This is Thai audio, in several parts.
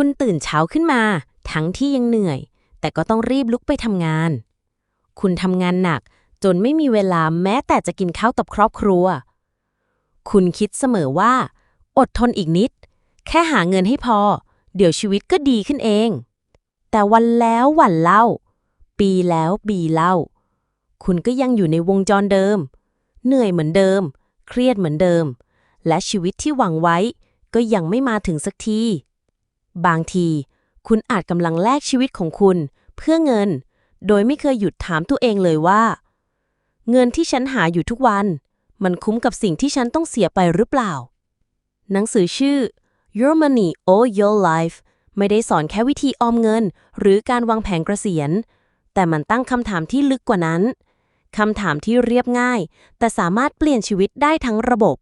คุณตื่นเช้าขึ้นมา ทั้งที่ยังเหนื่อย แต่ก็ต้องรีบลุกไปทำงาน คุณทำงานหนัก จนไม่มีเวลาแม้แต่จะกินข้าวกับครอบครัว คุณคิดเสมอว่า อดทนอีกนิด แค่หาเงินให้พอ เดี๋ยวชีวิตก็ดีขึ้นเอง แต่วันแล้ววันเล่า ปีแล้วปีเล่า คุณก็ยังอยู่ในวงจรเดิม เหนื่อยเหมือนเดิม เครียดเหมือนเดิม และชีวิตที่หวังไว้ก็ยังไม่มาถึงสักที บางที คุณอาจกำลังแลกชีวิตของคุณ เพื่อเงิน โดยไม่เคยหยุดถามตัวเองเลยว่า เงินที่ฉันหาอยู่ทุกวัน มันคุ้มกับสิ่งที่ฉันต้องเสียไปหรือเปล่า หนังสือชื่อ Your Money or Your Life ไม่ได้สอนแค่วิธีออมเงิน หรือการวางแผนเกษียณ แต่มันตั้งคำถามที่ลึกกว่านั้นคำถามที่เรียบง่าย แต่สามารถเปลี่ยนชีวิตได้ทั้งระบบ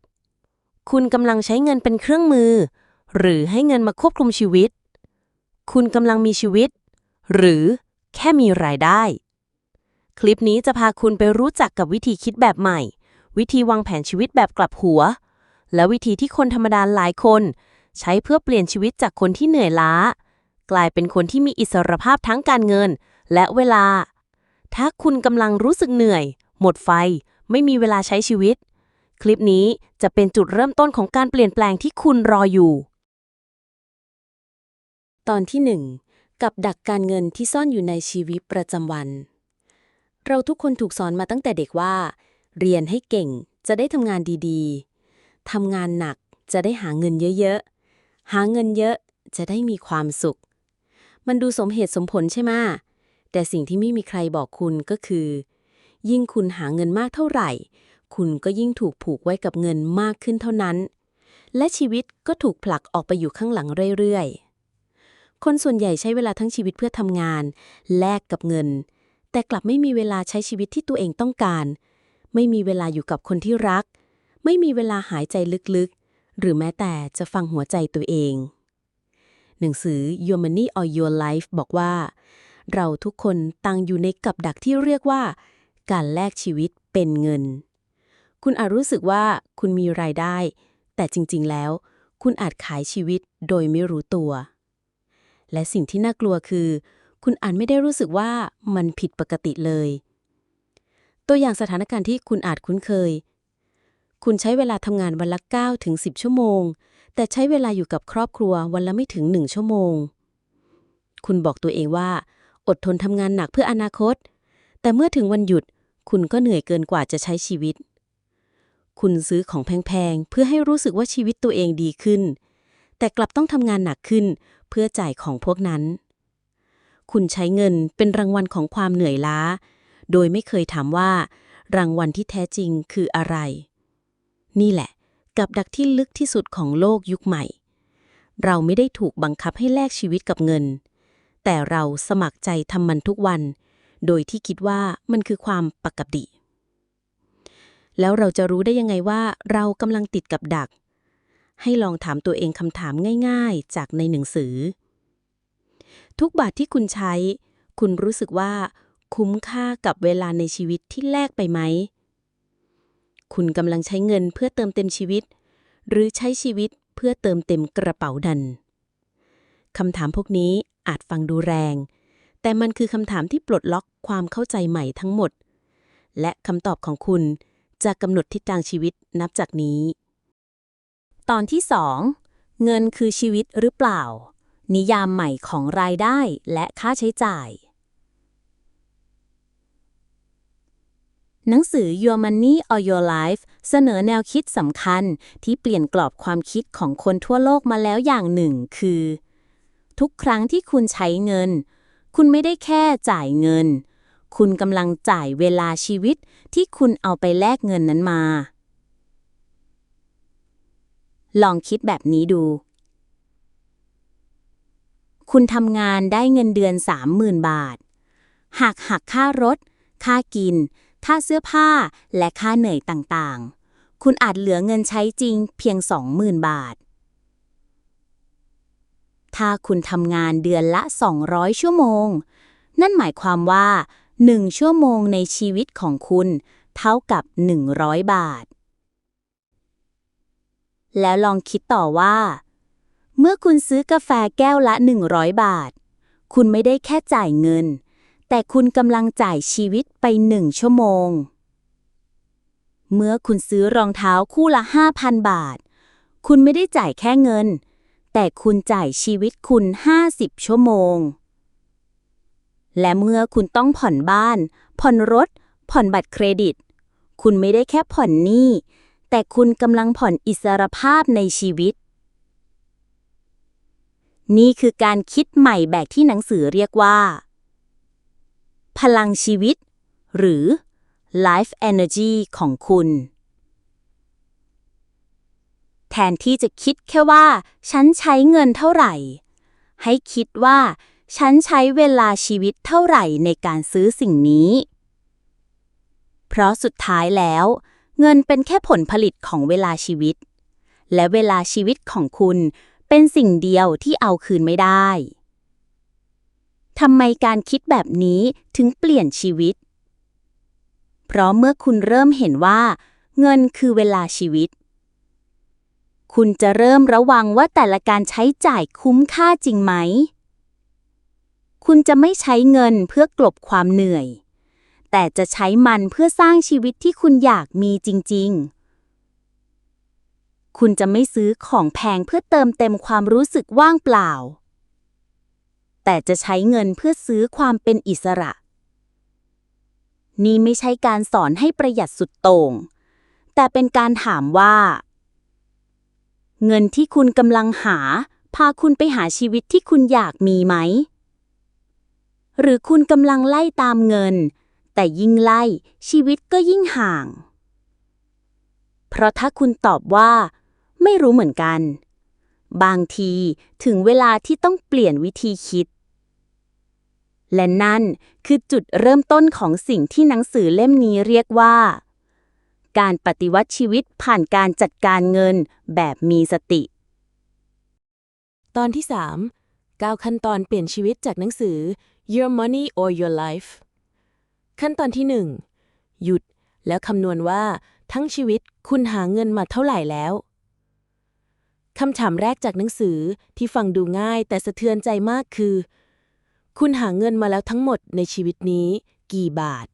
คุณกำลังใช้เงินเป็นเครื่องมือ หรือให้เงินมาควบคุมชีวิต คุณกำลังมีชีวิต หรือแค่มีรายได้ คลิปนี้จะพาคุณไปรู้จักกับวิธีคิดแบบใหม่ วิธีวางแผนชีวิตแบบกลับหัว และวิธีที่คนธรรมดาหลายคน ใช้เพื่อเปลี่ยนชีวิตจากคนที่เหนื่อยล้า กลายเป็นคนที่มีอิสรภาพทั้งการเงิน และเวลา ถ้าคุณกำลังรู้สึกเหนื่อย หมดไฟ ไม่มีเวลาใช้ชีวิตคลิปนี้จะเป็นจุดเริ่มต้นของการเปลี่ยนแปลงที่คุณรออยู่ ตอนที่1กับดักการเงินที่ซ่อนอยู่ในชีวิตประจำวัน เราทุกคนถูกสอนมาตั้งแต่เด็กว่า เรียนให้เก่งจะได้ทำงานดีๆทำงานหนักจะได้หาเงินเยอะๆ หาเงินเยอะจะได้มีความสุข มันดูสมเหตุสมผลใช่ไหมแต่สิ่งที่ไม่มีใครบอกคุณก็คือ ยิ่งคุณหาเงินมากเท่าไหร่ คุณก็ยิ่งถูกผูกไว้กับเงินมากขึ้นเท่านั้น และชีวิตก็ถูกผลักออกไปอยู่ข้างหลังเรื่อยๆ คนส่วนใหญ่ใช้เวลาทั้งชีวิตเพื่อทำงาน แลกกับเงิน แต่กลับไม่มีเวลาใช้ชีวิตที่ตัวเองต้องการ ไม่มีเวลาอยู่กับคนที่รัก ไม่มีเวลาหายใจลึกๆ หรือแม้แต่จะฟังหัวใจตัวเอง หนังสือ Your Money or Your Life บอกว่า เราทุกคนตั้งอยู่ในกับดักที่เรียกว่า การแลกชีวิตเป็นเงิน คุณอาจรู้สึกว่าคุณมีรายได้ แต่จริงๆแล้ว คุณอาจขายชีวิตโดยไม่รู้ตัว และสิ่งที่น่ากลัวคือ คุณอาจไม่ได้รู้สึกว่ามันผิดปกติเลย ตัวอย่างสถานการณ์ที่คุณอาจคุ้นเคย คุณใช้เวลาทำงานวันละ9ถึง10 ชั่วโมง แต่ใช้เวลาอยู่กับครอบครัววันละไม่ถึง 1 ชั่วโมง คุณบอกตัวเองว่า อดทนทำงานหนักเพื่ออนาคต แต่เมื่อถึงวันหยุดคุณก็เหนื่อยเกินกว่าจะใช้ชีวิต คุณซื้อของแพงๆ เพื่อให้รู้สึกว่าชีวิตตัวเองดีขึ้น แต่กลับต้องทำงานหนักขึ้น พื่อจ่ายของพวกนั้น คุณใช้เงินเป็นรางวัลของความเหนื่อยล้า โดยไม่เคยถามว่า รางวัลที่แท้จริงคืออะไร นี่แหละ กับดักที่ลึกที่สุดของโลกยุคใหม่ เราไม่ได้ถูกบังคับให้แลกชีวิตกับเงิน แต่เราสมัครใจทำมันทุกวัน โดยที่คิดว่ามันคือความปกติ แล้วเราจะรู้ได้ยังไงว่า เรากำลังติดกับดัก ให้ลองถามตัวเองคำถามง่ายๆ จากในหนังสือ ทุกบาทที่คุณใช้ คุณรู้สึกว่า คุ้มค่ากับเวลาในชีวิตที่แลกไปไหม คุณกำลังใช้เงินเพื่อเติมเต็มชีวิต หรือใช้ชีวิตเพื่อเติมเต็มกระเป๋าดันคำถามพวกนี้อาจฟังดูแรง แต่มันคือคำถามที่ปลดล็อกความเข้าใจใหม่ทั้งหมด และคำตอบของคุณจะกำหนดทิศทางชีวิตนับจากนี้ ตอนที่ 2 เงินคือชีวิตหรือเปล่า นิยามใหม่ของรายได้และค่าใช้จ่าย หนังสือ Your Money or Your Life เสนอแนวคิดสำคัญที่เปลี่ยนกรอบความคิดของคนทั่วโลกมาแล้วอย่างหนึ่งคือ ทุกครั้งที่คุณใช้เงิน คุณไม่ได้แค่จ่ายเงิน คุณกำลังจ่ายเวลาชีวิตที่คุณเอาไปแลกเงินนั้นมา ลองคิดแบบนี้ดู คุณทำงานได้เงินเดือน 30,000 บาท หากหักค่ารถ ค่ากิน ค่าเสื้อผ้า และค่าเหนื่อยต่างๆ คุณอาจเหลือเงินใช้จริงเพียง 20,000 บาท ถ้าคุณทำงานเดือนละ 200 ชั่วโมง นั่นหมายความว่า 1 ชั่วโมงในชีวิตของคุณเท่ากับ 100 บาท แล้วลองคิดต่อว่า เมื่อคุณซื้อกาแฟแก้วละ 100 บาท คุณไม่ได้แค่จ่ายเงิน แต่คุณกำลังจ่ายชีวิตไปหนึ่งชั่วโมง เมื่อคุณซื้อรองเท้าคู่ละ 5,000 บาท คุณไม่ได้จ่ายแค่เงิน แต่คุณจ่ายชีวิตคุณ 50 ชั่วโมง และเมื่อคุณต้องผ่อนบ้าน ผ่อนรถ ผ่อนบัตรเครดิต คุณไม่ได้แค่ผ่อนหนี้ แต่คุณกำลังผ่อนอิสรภาพในชีวิต นี่คือการคิดใหม่แบบที่หนังสือเรียกว่า พลังชีวิต หรือ life energy ของคุณ แทนที่จะคิดแค่ว่า ฉันใช้เงินเท่าไหร่ ให้คิดว่า ฉันใช้เวลาชีวิตเท่าไหร่ในการซื้อสิ่งนี้ เพราะสุดท้ายแล้ว เงินเป็นแค่ผลผลิตของเวลาชีวิต และเวลาชีวิตของคุณเป็นสิ่งเดียวที่เอาคืนไม่ได้ทำไมการคิดแบบนี้ถึงเปลี่ยนชีวิต เพราะเมื่อคุณเริ่มเห็นว่า เงินคือเวลาชีวิต คุณจะเริ่มระวังว่าแต่ละการใช้จ่ายคุ้มค่าจริงไหม คุณจะไม่ใช้เงินเพื่อกลบความเหนื่อย แต่จะใช้มันเพื่อสร้างชีวิตที่คุณอยากมีจริง ๆ คุณจะไม่ซื้อของแพงเพื่อเติมเต็มความรู้สึกว่างเปล่า แต่จะใช้เงินเพื่อซื้อความเป็นอิสระ นี่ไม่ใช่การสอนให้ประหยัดสุดโต่ง แต่เป็นการถามว่า เงินที่คุณกำลังหา พาคุณไปหาชีวิตที่คุณอยากมีไหมหรือคุณกำลังไล่ตามเงิน แต่ยิ่งไล่ชีวิตก็ยิ่งห่าง เพราะถ้าคุณตอบว่า ไม่รู้เหมือนกัน บางทีถึงเวลาที่ต้องเปลี่ยนวิธีคิด และนั่นคือจุดเริ่มต้นของสิ่งที่หนังสือเล่มนี้เรียกว่า การปฏิวัติชีวิตผ่านการจัดการเงินแบบมีสติ ตอนที่ 3 9 ขั้นตอนเปลี่ยนชีวิตจากหนังสือ Your Money or Your Life ขั้นตอนที่ 1 หยุดแล้วคำนวณว่าทั้งชีวิตคุณหาเงินมาเท่าไหร่แล้วคำถามแรกจากหนังสือที่ฟังดูง่ายแต่สะเทือนใจมากคือ คุณหาเงินมาแล้วทั้งหมดในชีวิตนี้ กี่บาท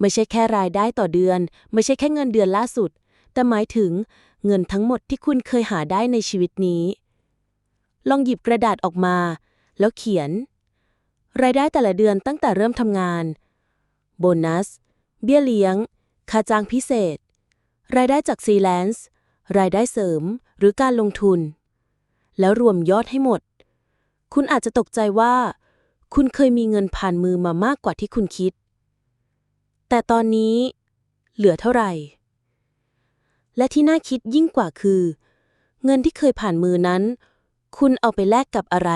ไม่ใช่แค่รายได้ต่อเดือน ไม่ใช่แค่เงินเดือนล่าสุด แต่หมายถึงเงินทั้งหมดที่คุณเคยหาได้ในชีวิตนี้ ลองหยิบกระดาษออกมา แล้วเขียน รายได้แต่ละเดือนตั้งแต่เริ่มทำงาน โบนัส เบี้ยเลี้ยง ค่าจ้างพิเศษ รายได้จากฟรีแลนซ์ รายได้เสริม หรือการลงทุน แล้วรวมยอดให้หมด คุณอาจจะตกใจว่า คุณเคยมีเงินผ่านมือมามากกว่าที่คุณคิด แต่ตอนนี้ เหลือเท่าไหร่ และที่น่าคิดยิ่งกว่าคือ เงินที่เคยผ่านมือนั้น คุณเอาไปแลกกับอะไร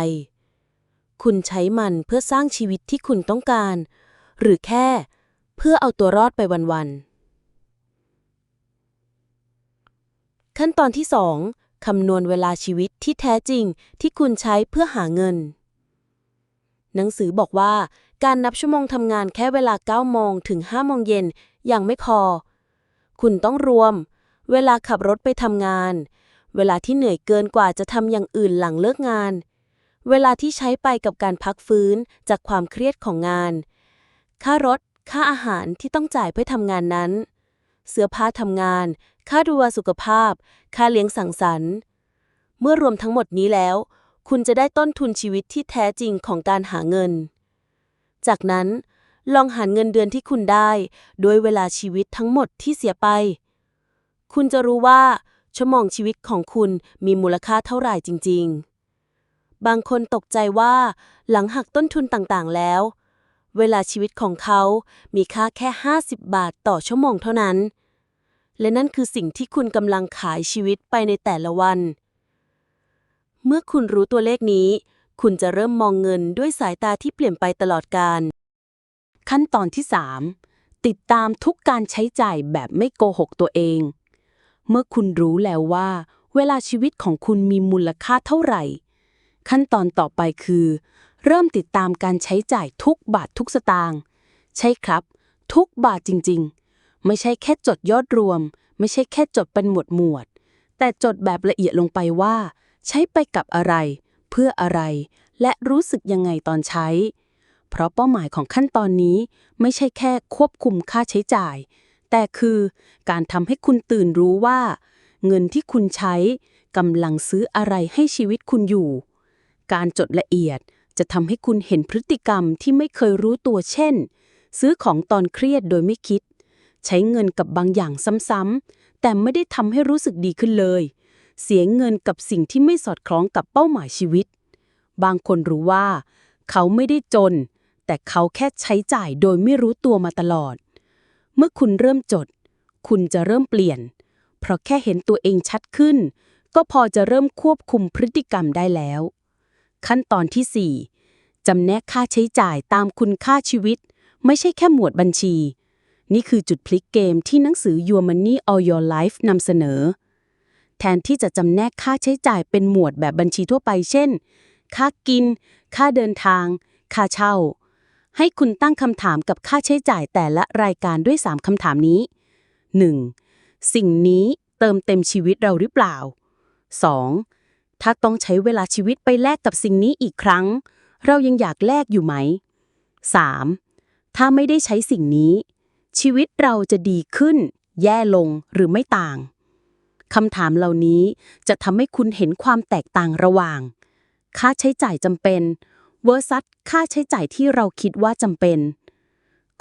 คุณใช้มันเพื่อสร้างชีวิตที่คุณต้องการ หรือแค่เพื่อเอาตัวรอดไปวันๆ ขั้นตอนที่ 2 คำนวณเวลาชีวิตที่แท้จริงที่คุณใช้เพื่อหาเงิน หนังสือบอกว่าการนับชั่วโมงทำงานแค่เวลา9โมงถึง5โมงเย็นยังไม่พอ คุณต้องรวม เวลาขับรถไปทำงาน เวลาที่เหนื่อยเกินกว่าจะทำอย่างอื่นหลังเลิกงาน เวลาที่ใช้ไปกับการพักฟื้นจากความเครียดของงาน ค่ารถ ค่าอาหารที่ต้องจ่ายเพื่อทำงานนั้น เสื้อผ้าทำงาน ค่าดูแลสุขภาพ ค่าเลี้ยงสังสรรค์ เมื่อรวมทั้งหมดนี้แล้ว คุณจะได้ต้นทุนชีวิตที่แท้จริงของการหาเงิน จากนั้นลองหารเงินเดือนที่คุณได้โดยเวลาชีวิตทั้งหมดที่เสียไป คุณจะรู้ว่า ชั่วโมงชีวิตของคุณมีมูลค่าเท่าไหร่จริง ๆ บางคนตกใจว่า หลังหักต้นทุนต่างๆแล้ว เวลาชีวิตของเขา มีค่าแค่ 50 บาทต่อชั่วโมงเท่านั้น และนั่นคือสิ่งที่คุณกำลังขายชีวิตไปในแต่ละวัน เมื่อคุณรู้ตัวเลขนี้ คุณจะเริ่มมองเงินด้วยสายตาที่เปลี่ยนไปตลอดกาลขั้นตอนที่ 3 ติดตามทุกการใช้จ่ายแบบไม่โกหกตัวเอง เมื่อคุณรู้แล้วว่า เวลาชีวิตของคุณมีมูลค่าเท่าไหร่ ขั้นตอนต่อไปคือ เริ่มติดตามการใช้จ่ายทุกบาททุกสตางค์ใช่ครับ ทุกบาทจริง ๆ ไม่ใช่แค่จดยอดรวม ไม่ใช่แค่จดเป็นหมวดหมวด แต่จดแบบละเอียดลงไปว่า ใช้ไปกับอะไร เพื่ออะไร และรู้สึกยังไงตอนใช้ เพราะเป้าหมายของขั้นตอนนี้ไม่ใช่แค่ควบคุมค่าใช้จ่าย แต่คือการทำให้คุณตื่นรู้ว่า เงินที่คุณใช้กำลังซื้ออะไรให้ชีวิตคุณอยู่ การจดละเอียด จะทำให้คุณเห็นพฤติกรรมที่ไม่เคยรู้ตัวเช่น ซื้อของตอนเครียดโดยไม่คิด ใช้เงินกับบางอย่างซ้ำๆแต่ไม่ได้ทำให้รู้สึกดีขึ้นเลย เสียเงินกับสิ่งที่ไม่สอดคล้องกับเป้าหมายชีวิต บางคนรู้ว่า เขาไม่ได้จน แต่เขาแค่ใช้จ่ายโดยไม่รู้ตัวมาตลอด เมื่อคุณเริ่มจด คุณจะเริ่มเปลี่ยน เพราะแค่เห็นตัวเองชัดขึ้น ก็พอจะเริ่มควบคุมพฤติกรรมได้แล้ว ขั้นตอนที่ 4จำแนกค่าใช้จ่ายตามคุณค่าชีวิต ไม่ใช่แค่หมวดบัญชี นี่คือจุดพลิกเกมที่หนังสือ Your Money All Your Life นำเสนอ แทนที่จะจำแนกค่าใช้จ่ายเป็นหมวดแบบบัญชีทั่วไป เช่น ค่ากิน ค่าเดินทาง ค่าเช่า ให้คุณตั้งคำถามกับค่าใช้จ่ายแต่ละรายการด้วย 3คำถามนี้ 1. สิ่งนี้เติมเต็มชีวิตเราหรือเปล่า 2. ถ้าต้องใช้เวลาชีวิตไปแลกกับสิ่งนี้อีกครั้ง เรายังอยากแลกอยู่ไหม 3. ถ้าไม่ได้ใช้สิ่งนี้ ชีวิตเราจะดีขึ้น แย่ลงหรือไม่ต่างคำถามเหล่านี้จะทำให้คุณเห็นความแตกต่างระหว่าง ค่าใช้จ่ายจำเป็น versus ค่าใช้จ่ายที่เราคิดว่าจำเป็น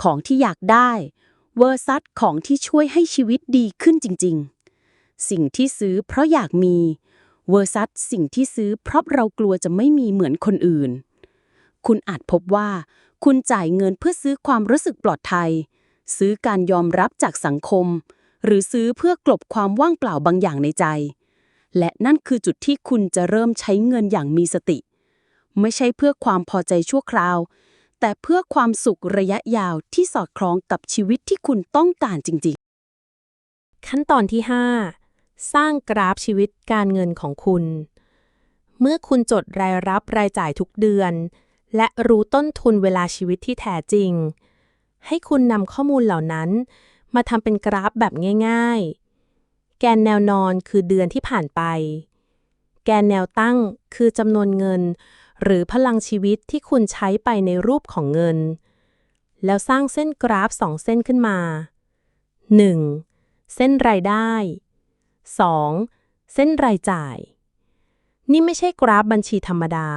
ของที่อยากได้ versus ของที่ช่วยให้ชีวิตดีขึ้นจริง ๆ สิ่งที่ซื้อเพราะอยากมี versus สิ่งที่ซื้อเพราะเรากลัวจะไม่มีเหมือนคนอื่น คุณอาจพบว่า คุณจ่ายเงินเพื่อซื้อความรู้สึกปลอดภัย ซื้อการยอมรับจากสังคม หรือซื้อเพื่อกลบความว่างเปล่าบางอย่างในใจ และนั่นคือจุดที่คุณจะเริ่มใช้เงินอย่างมีสติ ไม่ใช่เพื่อความพอใจชั่วคราว แต่เพื่อความสุขระยะยาวที่สอดคล้องกับชีวิตที่คุณต้องการจริง ๆ ขั้นตอนที่ 5 สร้างกราฟชีวิตการเงินของคุณ เมื่อคุณจดรายรับรายจ่ายทุกเดือน และรู้ต้นทุนเวลาชีวิตที่แท้จริง ให้คุณนำข้อมูลเหล่านั้น มาทำเป็นกราฟแบบง่าย ๆ แกนแนวนอนคือเดือนที่ผ่านไป แกนแนวตั้งคือจำนวนเงิน หรือพลังชีวิตที่คุณใช้ไปในรูปของเงิน แล้วสร้างเส้นกราฟสองเส้นขึ้นมา 1. เส้นรายได้ 2. เส้นรายจ่าย นี่ไม่ใช่กราฟบัญชีธรรมดา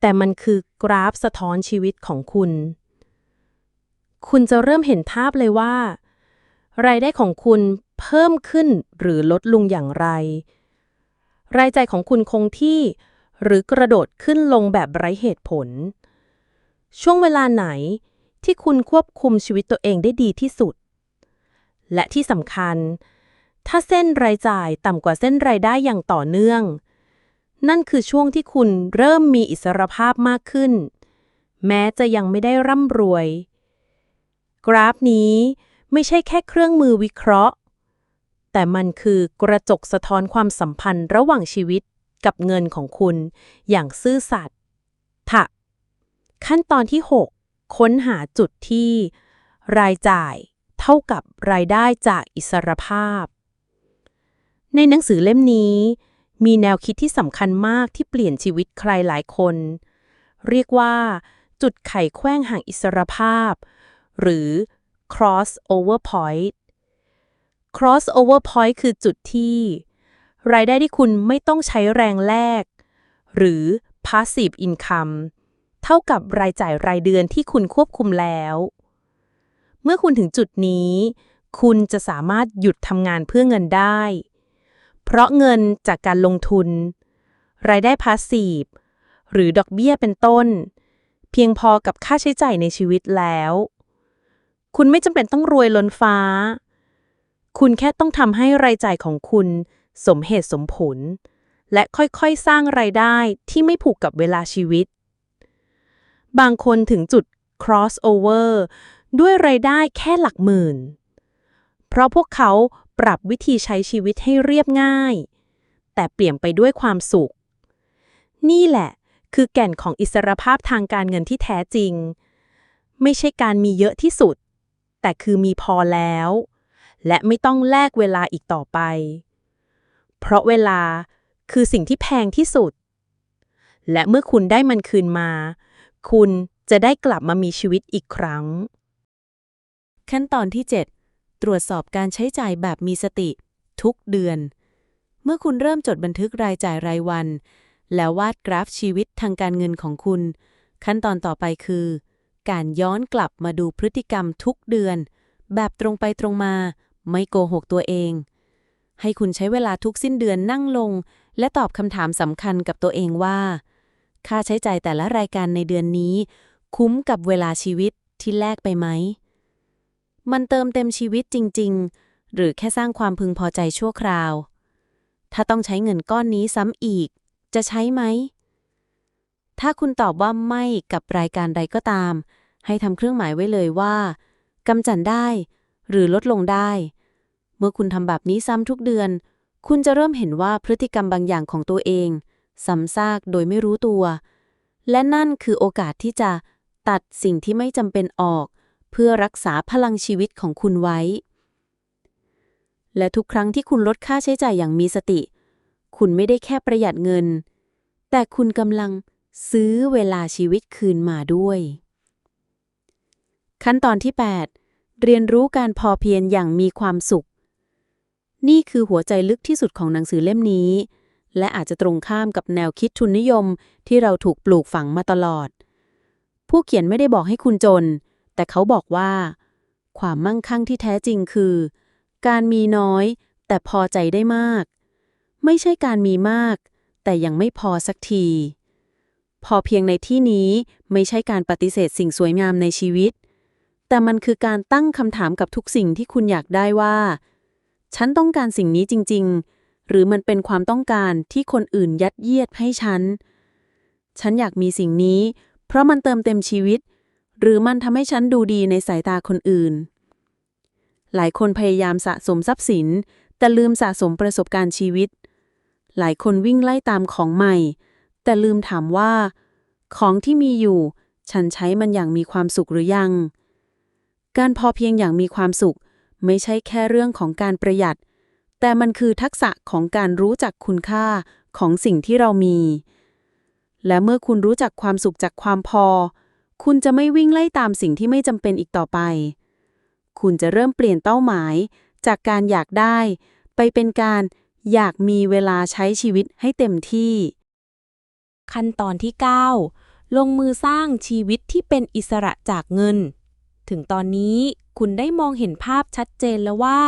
แต่มันคือกราฟสะท้อนชีวิตของคุณ คุณจะเริ่มเห็นภาพเลยว่า รายได้ของคุณเพิ่มขึ้นหรือลดลงอย่างไร รายจ่ายของคุณคงที่หรือกระโดดขึ้นลงแบบไร้เหตุผล ช่วงเวลาไหนที่คุณควบคุมชีวิตตัวเองได้ดีที่สุด และที่สำคัญ ถ้าเส้นรายจ่ายต่ำกว่าเส้นรายได้อย่างต่อเนื่อง นั่นคือช่วงที่คุณเริ่มมีอิสรภาพมากขึ้น แม้จะยังไม่ได้ร่ำรวย กราฟนี้ไม่ใช่แค่เครื่องมือวิเคราะห์ แต่มันคือกระจกสะท้อนความสัมพันธ์ระหว่างชีวิตกับเงินของคุณ อย่างซื่อสัตย์ถะขั้นตอนที่ 6 ค้นหาจุดที่ รายจ่ายเท่ากับรายได้จากอิสรภาพ ในหนังสือเล่มนี้ มีแนวคิดที่สำคัญมากที่เปลี่ยนชีวิตใครหลายคน เรียกว่า จุดไขแขว้งห่างอิสรภาพ หรือ cross over point cross over point คือจุดที่ รายได้ที่คุณไม่ต้องใช้แรงแลกหรือ passive income เท่ากับรายจ่ายรายเดือนที่คุณควบคุมแล้ว เมื่อคุณถึงจุดนี้ คุณจะสามารถหยุดทำงานเพื่อเงินได้ เพราะเงินจากการลงทุน รายได้พาสซีฟหรือดอกเบี้ยเป็นต้น เพียงพอกับค่าใช้จ่ายในชีวิตแล้ว คุณไม่จำเป็นต้องรวยล้นฟ้า คุณแค่ต้องทำให้รายจ่ายของคุณสมเหตุสมผล และค่อยๆ สร้างรายได้ที่ไม่ผูกกับเวลาชีวิต บางคนถึงจุด crossover ด้วยรายได้แค่หลักหมื่น เพราะพวกเขา ปรับวิธีใช้ชีวิตให้เรียบง่าย แต่เปลี่ยนไปด้วยความสุข นี่แหละ คือแก่นของอิสรภาพทางการเงินที่แท้จริง ไม่ใช่การมีเยอะที่สุด แต่คือมีพอแล้ว และไม่ต้องแลกเวลาอีกต่อไป เพราะเวลาคือสิ่งที่แพงที่สุด และเมื่อคุณได้มันคืนมา คุณจะได้กลับมามีชีวิตอีกครั้ง ขั้นตอนที่ 7 ตรวจสอบการใช้จ่ายแบบมีสติ ทุกเดือน เมื่อคุณเริ่มจดบันทึกรายจ่ายรายวัน แล้ววาดกราฟชีวิตทางการเงินของคุณ ขั้นตอนต่อไปคือ การย้อนกลับมาดูพฤติกรรมทุกเดือน แบบตรงไปตรงมา ไม่โกหกตัวเอง ให้คุณใช้เวลาทุกสิ้นเดือนนั่งลง และตอบคำถามสำคัญกับตัวเองว่า ค่าใช้จ่ายแต่ละรายการในเดือนนี้ คุ้มกับเวลาชีวิตที่แลกไปไหม มันเติมเต็มชีวิตจริง ๆ หรือแค่สร้างความพึงพอใจชั่วคราว ถ้าต้องใช้เงินก้อนนี้ซ้ำอีก จะใช้ไหม ถ้าคุณตอบว่าไม่กับรายการใดก็ตาม ให้ทำเครื่องหมายไว้เลยว่ากำจัดได้ หรือลดลงได้ เมื่อคุณทำแบบนี้ซ้ำทุกเดือน คุณจะเริ่มเห็นว่าพฤติกรรมบางอย่างของตัวเองซ้ำซากโดยไม่รู้ตัว และนั่นคือโอกาสที่จะตัดสิ่งที่ไม่จำเป็นออก เพื่อรักษาพลังชีวิตของคุณไว้ และทุกครั้งที่คุณลดค่าใช้จ่ายอย่างมีสติ คุณไม่ได้แค่ประหยัดเงิน แต่คุณกำลังซื้อเวลาชีวิตคืนมาด้วย ขั้นตอนที่ 8 เรียนรู้การพอเพียงอย่างมีความสุข นี่คือหัวใจลึกที่สุดของหนังสือเล่มนี้ และอาจจะตรงข้ามกับแนวคิดทุนนิยมที่เราถูกปลูกฝังมาตลอด ผู้เขียนไม่ได้บอกให้คุณจน แต่เขาบอกว่า ความมั่งคั่งที่แท้จริงคือ การมีน้อย แต่พอใจได้มาก ไม่ใช่การมีมาก แต่ยังไม่พอสักที พอเพียงในที่นี้ไม่ใช่การปฏิเสธสิ่งสวยงามในชีวิต แต่มันคือการตั้งคำถามกับทุกสิ่งที่คุณอยากได้ว่า ฉันต้องการสิ่งนี้จริง ๆ หรือมันเป็นความต้องการที่คนอื่นยัดเยียดให้ฉัน ฉันอยากมีสิ่งนี้ เพราะมันเติมเต็มชีวิต หรือมันทำให้ฉันดูดีในสายตาคนอื่น หลายคนพยายามสะสมทรัพย์สิน แต่ลืมสะสมประสบการณ์ชีวิต หลายคนวิ่งไล่ตามของใหม่ แต่ลืมถามว่า ของที่มีอยู่ ฉันใช้มันอย่างมีความสุขหรือยัง การพอเพียงอย่างมีความสุข ไม่ใช่แค่เรื่องของการประหยัด แต่มันคือทักษะของการรู้จักคุณค่าของสิ่งที่เรามี และเมื่อคุณรู้จักความสุขจากความพอ คุณจะไม่วิ่งไล่ตามสิ่งที่ไม่จำเป็นอีกต่อไป คุณจะเริ่มเปลี่ยนเป้าหมาย จากการอยากได้ ไปเป็นการอยากมีเวลาใช้ชีวิตให้เต็มที่ ขั้นตอนที่ 9 ลงมือสร้างชีวิตที่เป็นอิสระจากเงิน ถึงตอนนี้คุณได้มองเห็นภาพชัดเจนแล้วว่า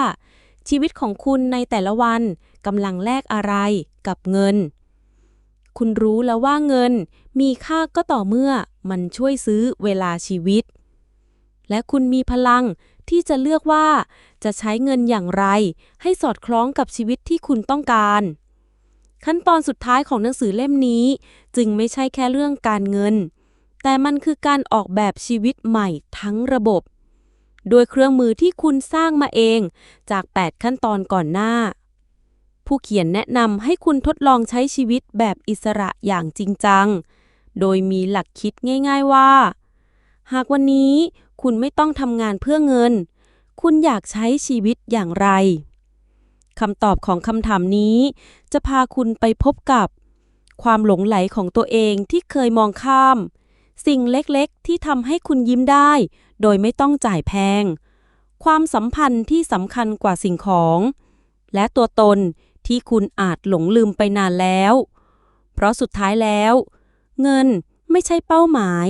ชีวิตของคุณในแต่ละวันกำลังแลกอะไรกับเงิน คุณรู้แล้วว่าเงินมีค่าก็ต่อเมื่อ มันช่วยซื้อเวลาชีวิต และคุณมีพลังที่จะเลือกว่าจะใช้เงินอย่างไร ให้สอดคล้องกับชีวิตที่คุณต้องการ ขั้นตอนสุดท้ายของหนังสือเล่มนี้ จึงไม่ใช่แค่เรื่องการเงิน แต่มันคือการออกแบบชีวิตใหม่ทั้งระบบ โดยเครื่องมือที่คุณสร้างมาเองจาก 8 ขั้นตอนก่อนหน้า ผู้เขียนแนะนำให้คุณทดลองใช้ชีวิตแบบอิสระอย่างจริงจัง โดยมีหลักคิดง่าย ๆว่า หากวันนี้คุณไม่ต้องทำงานเพื่อเงิน คุณอยากใช้ชีวิตอย่างไรคำตอบของคำถามนี้ จะพาคุณไปพบกับ ความหลงไหลของตัวเองที่เคยมองข้าม สิ่งเล็กๆ ที่ทำให้คุณยิ้มได้ โดยไม่ต้องจ่ายแพง ความสัมพันธ์ที่สำคัญกว่าสิ่งของ และตัวตนที่คุณอาจหลงลืมไปนานแล้ว เพราะสุดท้ายแล้ว เงิน ไม่ใช่เป้าหมาย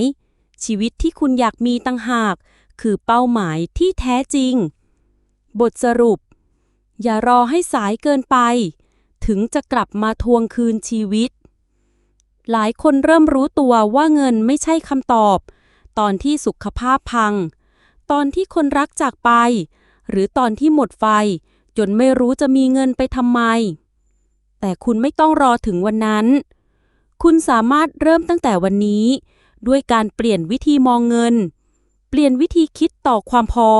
ชีวิตที่คุณอยากมีตั้งหาก คือเป้าหมายที่แท้จริง บทสรุป อย่ารอให้สายเกินไป ถึงจะกลับมาทวงคืนชีวิต หลายคนเริ่มรู้ตัวว่าเงินไม่ใช่คำตอบ ตอนที่สุขภาพพัง ตอนที่คนรักจากไป หรือตอนที่หมดไฟ จนไม่รู้จะมีเงินไปทำไม แต่คุณไม่ต้องรอถึงวันนั้น คุณสามารถเริ่มตั้งแต่วันนี้ ด้วยการเปลี่ยนวิธีมองเงิน เปลี่ยนวิธีคิดต่อความพอ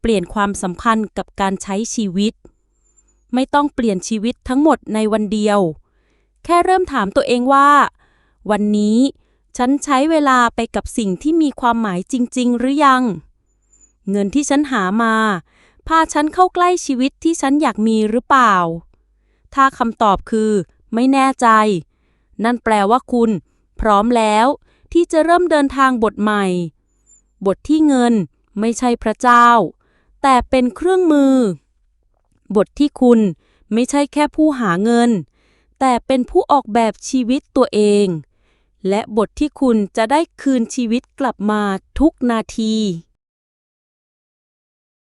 เปลี่ยนความสัมพันธ์กับการใช้ชีวิต ไม่ต้องเปลี่ยนชีวิตทั้งหมดในวันเดียว แค่เริ่มถามตัวเองว่า วันนี้ฉันใช้เวลาไปกับสิ่งที่มีความหมายจริง ๆ หรือยัง เงินที่ฉันหามา พาฉันเข้าใกล้ชีวิตที่ฉันอยากมีหรือเปล่า ถ้าคำตอบคือ ไม่แน่ใจ นั่นแปลว่าคุณ พร้อมแล้ว ที่จะเริ่มเดินทางบทใหม่ บทที่เงินไม่ใช่พระเจ้า แต่เป็นเครื่องมือ บทที่คุณไม่ใช่แค่ผู้หาเงิน แต่เป็นผู้ออกแบบชีวิตตัวเอง และบทที่คุณจะได้คืนชีวิตกลับมาทุกนาที